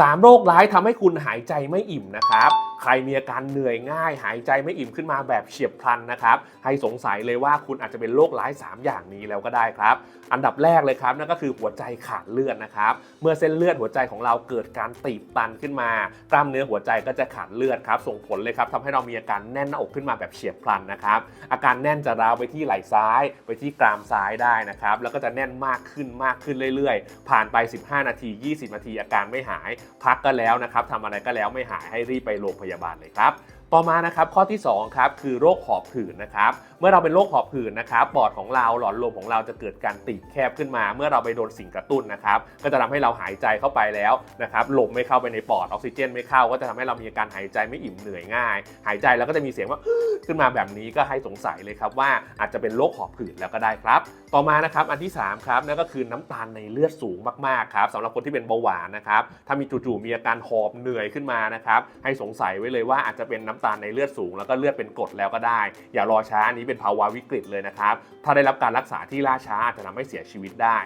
3 โรคร้ายทำให้คุณหายใจไม่อิ่มนะครับใครมีอาการเหนื่อยง่าย หายใจไม่อิ่มขึ้นมาแบบเฉียบพลันนะครับให้สงสัยเลยว่าคุณอาจจะเป็นโรคร้าย 3 อย่างนี้แล้วก็ได้ครับ อันดับแรกเลยครับนั่นก็คือหัวใจขาดเลือดนะครับเมื่อเส้นเลือดหัวใจของเราเกิดการตีบตันขึ้นมา กล้ามเนื้อหัวใจก็จะขาดเลือดครับส่งผลเลยครับทำให้เรามีอาการแน่นหน้าอกขึ้นมาแบบเฉียบพลันนะครับอาการแน่นจะร้าวไปที่ไหล่ซ้าย ไปที่กรามซ้ายได้นะครับแล้วก็จะแน่นมากขึ้นมากขึ้นเรื่อยๆ ผ่านไป 15 นาที 20 นาทีอาการไม่หาย พักก็แล้วนะครับทำอะไรก็แล้วไม่หายให้รีบไปโรงพยาบาลเลยครับต่อมานะครับข้อที่2ครับคือโรคหอบหืดนะครับเมื่อเราเป็นโรคหอบหืดนะครับปอดของเราหลอดลมของเราจะเกิดการตีบแคบขึ้นมา เมื่อเราไปโดนสิ่งกระตุ้นนะครับก็จะทำให้เราหายใจเข้าไปแล้วนะครับลมไม่เข้าไปในปอดออกซิเจนไม่เข้า ก็จะทำให้เรามีอาการหายใจไม่อิ่มเหนื่อยง่าย หายใจแล้วก็จะมีเสียงว่าขึ้นมาแบบนี้ก็ให้สงสัยเลยครับว่าอาจจะเป็นโรคหอบหืดแล้วก็ได้ครับ ต่อมานะครับอันที่3ครับนั่นก็คือน้ำตาลในเลือดสูงมากๆครับสำหรับคนที่เป็นเบาหวานนะครับถ้ามีจู่ๆมีอาการหอบเหนื่อยขึ้นมานะครับให้สงสัยไว้เลยว่าอาจจะเป็นน้ำตาลในเลือดสูง แล้วก็เลือดเป็นกรดแล้วก็ได้ อย่ารอช้าอันนี้เป็นภาวะวิกฤตเลยนะครับ ถ้าได้รับการรักษาที่ล่าช้าจจะทำให้เสียชีวิตได้